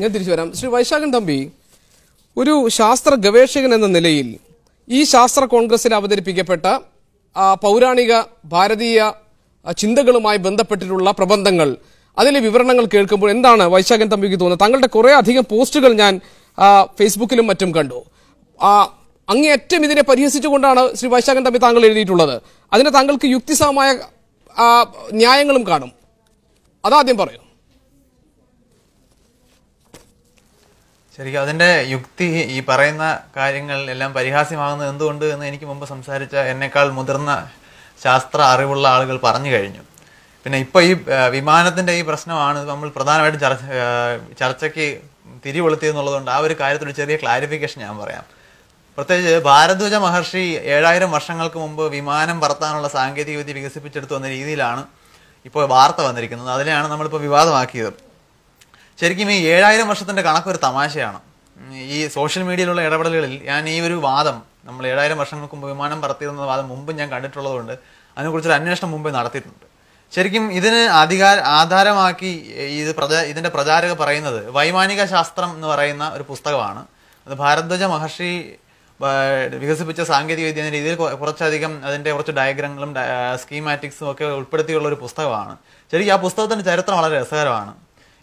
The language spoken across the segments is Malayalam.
ഞാൻ തിരിച്ചു വരാം. ശ്രീ വൈശാഖൻ തമ്പി ഒരു ശാസ്ത്ര ഗവേഷകൻ എന്ന നിലയിൽ ഈ ശാസ്ത്ര കോൺഗ്രസിൽ അവതരിപ്പിക്കപ്പെട്ട പൗരാണിക ഭാരതീയ ചിന്തകളുമായി ബന്ധപ്പെട്ടിട്ടുള്ള പ്രബന്ധങ്ങൾ അതിലെ വിവരണങ്ങൾ കേൾക്കുമ്പോൾ എന്താണ് വൈശാഖൻ തമ്പിക്ക് തോന്നുന്നത്? താങ്കളുടെ കുറെ അധികം പോസ്റ്റുകൾ ഞാൻ ഫേസ്ബുക്കിലും മറ്റും കണ്ടു. അങ്ങേയറ്റം ഇതിനെ പരിഹസിച്ചുകൊണ്ടാണ് ശ്രീ വൈശാഖൻ തമ്പി താങ്കൾ എഴുതിയിട്ടുള്ളത്. അതിന് താങ്കൾക്ക് യുക്തിസഹമായ ന്യായങ്ങളും കാണും. അതാദ്യം പറയൂ. ശരിക്കും അതിന്റെ യുക്തി ഈ പറയുന്ന കാര്യങ്ങൾ എല്ലാം പരിഹാസ്യമാകുന്നത് എന്തുകൊണ്ട് എന്ന് എനിക്ക് മുമ്പ് സംസാരിച്ച എന്നെക്കാൾ മുതിർന്ന ശാസ്ത്ര അറിവുള്ള ആളുകൾ പറഞ്ഞു കഴിഞ്ഞു. പിന്നെ ഇപ്പൊ ഈ വിമാനത്തിന്റെ ഈ പ്രശ്നമാണ് നമ്മൾ പ്രധാനമായിട്ടും ചർച്ച ചർച്ചയ്ക്ക് തിരിവെളുത്തിയെന്നുള്ളതുകൊണ്ട് ആ ഒരു കാര്യത്തിൽ ചെറിയ ക്ലാരിഫിക്കേഷൻ ഞാൻ പറയാം. പ്രത്യേകിച്ച് ഭാരദ്വജ മഹർഷി ഏഴായിരം വർഷങ്ങൾക്ക് മുമ്പ് വിമാനം പറത്താനുള്ള സാങ്കേതികവിദ്യ വികസിപ്പിച്ചെടുത്തു വന്ന രീതിയിലാണ് ഇപ്പോൾ വാർത്ത വന്നിരിക്കുന്നത്. അതിനെയാണ് നമ്മളിപ്പോൾ വിവാദമാക്കിയത്. ശരിക്കും ഈ ഏഴായിരം വർഷത്തിന്റെ കണക്ക് ഒരു തമാശയാണ്. ഈ സോഷ്യൽ മീഡിയയിലുള്ള ഇടപെടലുകളിൽ ഞാൻ ഈ ഒരു വാദം നമ്മൾ ഏഴായിരം വർഷങ്ങൾക്ക് മുമ്പ് വിമാനം പറത്തിയിരുന്ന വാദം മുമ്പ് ഞാൻ കണ്ടിട്ടുള്ളതുകൊണ്ട് അതിനെക്കുറിച്ചൊരു അന്വേഷണം മുമ്പേ നടത്തിയിട്ടുണ്ട്. ശരിക്കും ഇതിന് അധികാര ആധാരമാക്കി ഇത് പ്രചാ ഇതിന്റെ പ്രചാരക പറയുന്നത് വൈമാനിക ശാസ്ത്രം എന്ന് പറയുന്ന ഒരു പുസ്തകമാണ്. അത് ഭാരദ്വജ മഹർഷി വികസിപ്പിച്ച സാങ്കേതിക വിദ്യ എന്ന രീതിയിൽ കുറച്ചധികം അതിന്റെ കുറച്ച് ഡയഗ്രങ്ങളും സ്കീമാറ്റിക്സും ഒക്കെ ഉൾപ്പെടുത്തിയുള്ള ഒരു പുസ്തകമാണ്. ശരിക്കും ആ പുസ്തകത്തിന്റെ ചരിത്രം വളരെ രസകരമാണ്.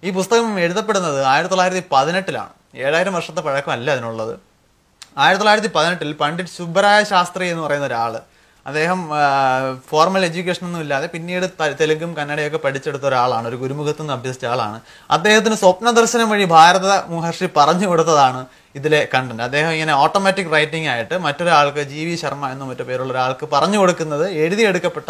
ഈ പുസ്തകം എഴുതപ്പെടുന്നത് ആയിരത്തി തൊള്ളായിരത്തി പതിനെട്ടിലാണ് ഏഴായിരം വർഷത്തെ പഴക്കമല്ല അതിനുള്ളത്. ആയിരത്തി തൊള്ളായിരത്തി പതിനെട്ടിൽ പണ്ഡിറ്റ് സുബ്ബരായ ശാസ്ത്രി എന്ന് പറയുന്ന ഒരാൾ അദ്ദേഹം ഫോർമൽ എഡ്യൂക്കേഷൻ ഒന്നും ഇല്ലാതെ പിന്നീട് തെലുങ്കും കന്നഡയൊക്കെ പഠിച്ചെടുത്ത ഒരാളാണ് ഒരു ഗുരുമുഖത്ത് നിന്ന് അഭ്യസിച്ച ആളാണ്. അദ്ദേഹത്തിന് സ്വപ്ന ദർശനം വഴി ഭാരത മഹർഷി പറഞ്ഞു കൊടുത്തതാണ് ഇതിലെ കണ്ടന്റ് അദ്ദേഹം ഇങ്ങനെ ഓട്ടോമാറ്റിക് റൈറ്റിംഗ് ആയിട്ട് മറ്റൊരാൾക്ക് ജി വി ശർമ്മ എന്നും മറ്റു പേരുള്ള ഒരാൾക്ക് പറഞ്ഞു കൊടുക്കുന്നത് എഴുതിയെടുക്കപ്പെട്ട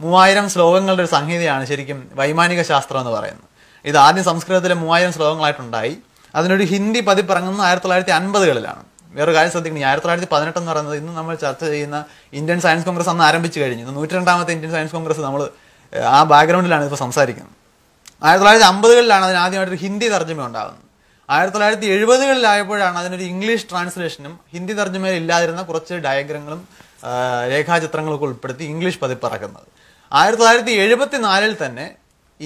മൂവായിരം ശ്ലോകങ്ങളുടെ ഒരു സംഹിതയാണ് ശരിക്കും വൈമാനിക ശാസ്ത്രം എന്ന് പറയുന്നത്. ഇത് ആദ്യം സംസ്കൃതത്തിലെ മൂവായിരം ശ്ലോകങ്ങളായിട്ടുണ്ടായി. അതിനൊരു ഹിന്ദി പതിപ്പിറങ്ങുന്നത് ആയിരത്തി തൊള്ളായിരത്തി അൻപതുകളിലാണ് വേറൊരു കാര്യം ശ്രദ്ധിക്കണം ആയിരത്തി തൊള്ളായിരത്തി പതിനെട്ട് എന്ന് പറയുന്നത് ഇന്ന് നമ്മൾ ചർച്ച ചെയ്യുന്ന ഇന്ത്യൻ സയൻസ് കോൺഗ്രസ് അന്ന് ആരംഭിച്ചു കഴിഞ്ഞു. ഇന്ന് നൂറ്റി രണ്ടാമത്തെ ഇന്ത്യൻ സയൻസ് കോൺഗ്രസ് നമ്മൾ ആ ബാക്ക്ഗ്രൗണ്ടിലാണ് ഇപ്പോൾ സംസാരിക്കുന്നത്. ആയിരത്തി തൊള്ളായിരത്തി അമ്പതുകളിലാണ് അതിന് ആദ്യമായിട്ട് ഒരു ഹിന്ദി തർജമ ഉണ്ടാകുന്നത്. ആയിരത്തി തൊള്ളായിരത്തി എഴുപതുകളിലായപ്പോഴാണ് അതിനൊരു ഇംഗ്ലീഷ് ട്രാൻസ്ലേഷനും ഹിന്ദി തർജമയിൽ ഇല്ലാതിരുന്ന കുറച്ച് ഡയഗ്രങ്ങളും രേഖാചിത്രങ്ങളൊക്കെ ഉൾപ്പെടുത്തി ഇംഗ്ലീഷ് പതിപ്പിറക്കുന്നത്. ആയിരത്തി തൊള്ളായിരത്തി എഴുപത്തി നാലിൽ തന്നെ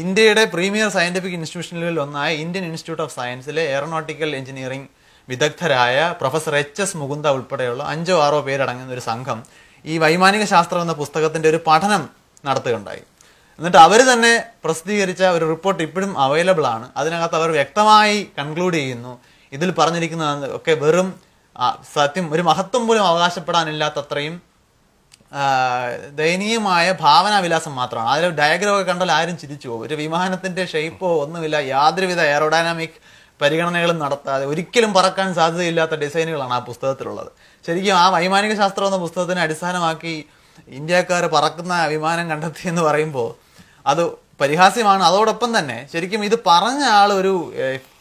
ഇന്ത്യയുടെ പ്രീമിയർ സയന്റിഫിക് ഇൻസ്റ്റിറ്റ്യൂഷനുകളിൽ ഒന്നായ ഇന്ത്യൻ ഇൻസ്റ്റിറ്റ്യൂട്ട് ഓഫ് സയൻസിലെ എയറോനോട്ടിക്കൽ എഞ്ചിനീയറിംഗ് വിദഗ്ധരായ പ്രൊഫസർ എച്ച് എസ് മുകുന്ദ ഉൾപ്പെടെയുള്ള അഞ്ചോ ആറോ പേരടങ്ങുന്ന ഒരു സംഘം ഈ വൈമാനിക ശാസ്ത്രം എന്ന പുസ്തകത്തിന്റെ ഒരു പഠനം നടത്തുകയുണ്ടായി. എന്നിട്ട് അവർ തന്നെ പ്രസിദ്ധീകരിച്ച ഒരു റിപ്പോർട്ട് ഇപ്പോഴും അവൈലബിൾ ആണ്. അതിനകത്ത് അവർ വ്യക്തമായി കൺക്ലൂഡ് ചെയ്യുന്നു. ഇതിൽ പറഞ്ഞിരിക്കുന്ന ഒക്കെ വെറും സത്യം ഒരു മഹത്വം പോലും അവകാശപ്പെടാനില്ലാത്തത്രയും ദയനീയമായ ഭാവനാവിലാസം മാത്രമാണ്. അതിൽ ഡയഗ്രം കണ്ടാൽ ആരും ചിരിച്ചു പോകും. ഒരു വിമാനത്തിന്റെ ഷേപ്പോ ഒന്നുമില്ല. യാതൊരുവിധ എയറോഡൈനാമിക് പരിഗണനകളും നടത്താതെ ഒരിക്കലും പറക്കാൻ സാധ്യതയില്ലാത്ത ഡിസൈനുകളാണ് ആ പുസ്തകത്തിലുള്ളത്. ശരിക്കും ആ വൈമാനിക ശാസ്ത്രം എന്ന പുസ്തകത്തിനെ അടിസ്ഥാനമാക്കി ഇന്ത്യക്കാർ പറക്കുന്ന വിമാനം കണ്ടെത്തി എന്ന് പറയുമ്പോൾ അത് പരിഹാസ്യമാണ്. അതോടൊപ്പം തന്നെ ശരിക്കും ഇത് പറഞ്ഞ ആൾ ഒരു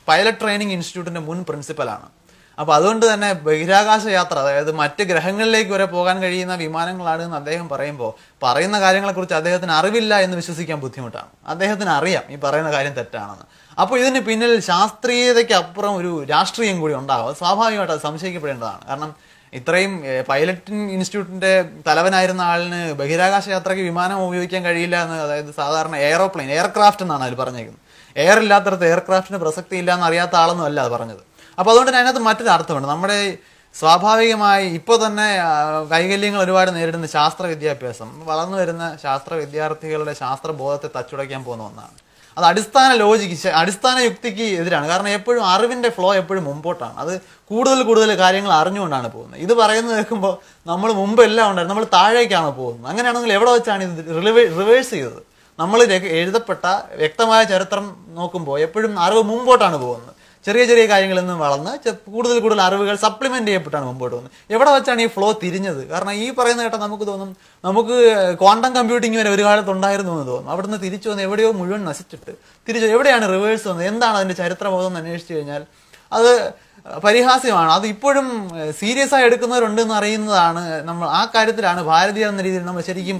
പൈലറ്റ് ട്രെയിനിങ് ഇൻസ്റ്റിറ്റ്യൂട്ടിന്റെ മുൻ പ്രിൻസിപ്പലാണ് അപ്പൊ അതുകൊണ്ട് തന്നെ ബഹിരാകാശ യാത്ര അതായത് മറ്റ് ഗ്രഹങ്ങളിലേക്ക് വരെ പോകാൻ കഴിയുന്ന വിമാനങ്ങളാണ് എന്ന് അദ്ദേഹം പറയുമ്പോൾ പറയുന്ന കാര്യങ്ങളെക്കുറിച്ച് അദ്ദേഹത്തിന് അറിവില്ല എന്ന് വിശ്വസിക്കാൻ ബുദ്ധിമുട്ടാണ്. അദ്ദേഹത്തിന് അറിയാം ഈ പറയുന്ന കാര്യം തെറ്റാണെന്ന്. അപ്പോൾ ഇതിന് പിന്നിൽ ശാസ്ത്രീയതയ്ക്ക് അപ്പുറം ഒരു രാഷ്ട്രീയം കൂടി ഉണ്ടാവും. സ്വാഭാവികമായിട്ട് അത് സംശയിക്കപ്പെടേണ്ടതാണ്. കാരണം ഇത്രയും പൈലറ്റ് ഇൻസ്റ്റിറ്റ്യൂട്ടിന്റെ തലവനായിരുന്ന ആളിന് ബഹിരാകാശ യാത്രയ്ക്ക് വിമാനം ഉപയോഗിക്കാൻ കഴിയില്ല എന്ന് അതായത് സാധാരണ എയറോപ്ലെയിൻ എയർക്രാഫ്റ്റ് എന്നാണ് അതിൽ പറഞ്ഞേക്കുന്നത്. എയർ ഇല്ലാത്തടത്ത് എയർക്രാഫ്റ്റിന് പ്രസക്തി ഇല്ല എന്ന് അറിയാത്ത ആളൊന്നും അല്ല അത് പറഞ്ഞത്. അപ്പൊ അതുകൊണ്ട് തന്നെ അതിനകത്ത് മറ്റൊരു അർത്ഥമുണ്ട്. നമ്മുടെ സ്വാഭാവികമായി ഇപ്പോൾ തന്നെ കൈകല്യങ്ങൾ ഒരുപാട് നേരിടുന്ന ശാസ്ത്ര വിദ്യാഭ്യാസം. വളർന്നു വരുന്ന ശാസ്ത്ര വിദ്യാർത്ഥികളുടെ ശാസ്ത്രബോധത്തെ തച്ചുടയ്ക്കാൻ പോകുന്ന ഒന്നാണ്. അത് അടിസ്ഥാന ലോജിക്ക് അടിസ്ഥാന യുക്തിക്ക് എതിരാണ്. കാരണം എപ്പോഴും അറിവിന്റെ ഫ്ലോ എപ്പോഴും മുമ്പോട്ടാണ്. അത് കൂടുതൽ കൂടുതൽ കാര്യങ്ങൾ അറിഞ്ഞുകൊണ്ടാണ് പോകുന്നത്. ഇത് പറയുന്നത് കേൾക്കുമ്പോൾ നമ്മൾ മുമ്പ് എല്ലാം ഉണ്ടായിരുന്നു. നമ്മൾ താഴേക്കാണ് പോകുന്നത്. അങ്ങനെയാണെങ്കിൽ എവിടെ വെച്ചാണ് ഇത് റിവേഴ്സ് ചെയ്തത്? നമ്മൾ എഴുതപ്പെട്ട വ്യക്തമായ ചരിത്രം നോക്കുമ്പോൾ എപ്പോഴും അറിവ് മുമ്പോട്ടാണ് പോകുന്നത്. ചെറിയ ചെറിയ കാര്യങ്ങളിൽ നിന്നും വളർന്ന് കൂടുതൽ കൂടുതൽ അറിവുകൾ സപ്ലിമെന്റ് ചെയ്യപ്പെട്ടാണ് മുമ്പോട്ട് പോകുന്നത് എവിടെ വെച്ചാണ് ഈ ഫ്ലോ തിരിഞ്ഞത്? കാരണം ഈ പറയുന്ന കേട്ടാൽ നമുക്ക് തോന്നും നമുക്ക് ക്വാണ്ടം കമ്പ്യൂട്ടിംഗ് വരെ ഒരു കാലത്ത് ഉണ്ടായിരുന്നു എന്ന് തോന്നും. അവിടുന്ന് തിരിച്ചു വന്ന് എവിടെയോ മുഴുവൻ നശിച്ചിട്ട് തിരിച്ചു എവിടെയാണ് റിവേഴ്സ് വന്നത്? എന്താണ് അതിന്റെ ചരിത്രബോധം എന്ന് അന്വേഷിച്ചു കഴിഞ്ഞാൽ? അത് പരിഹാസ്യമാണ്. അത് ഇപ്പോഴും സീരിയസ് ആയി എടുക്കുന്നവരുണ്ട് എന്ന് അറിയുന്നതാണ് നമ്മൾ ആ കാര്യത്തിലാണ് ഭാരതീയർ എന്ന രീതിയിൽ നമ്മൾ ശരിക്കും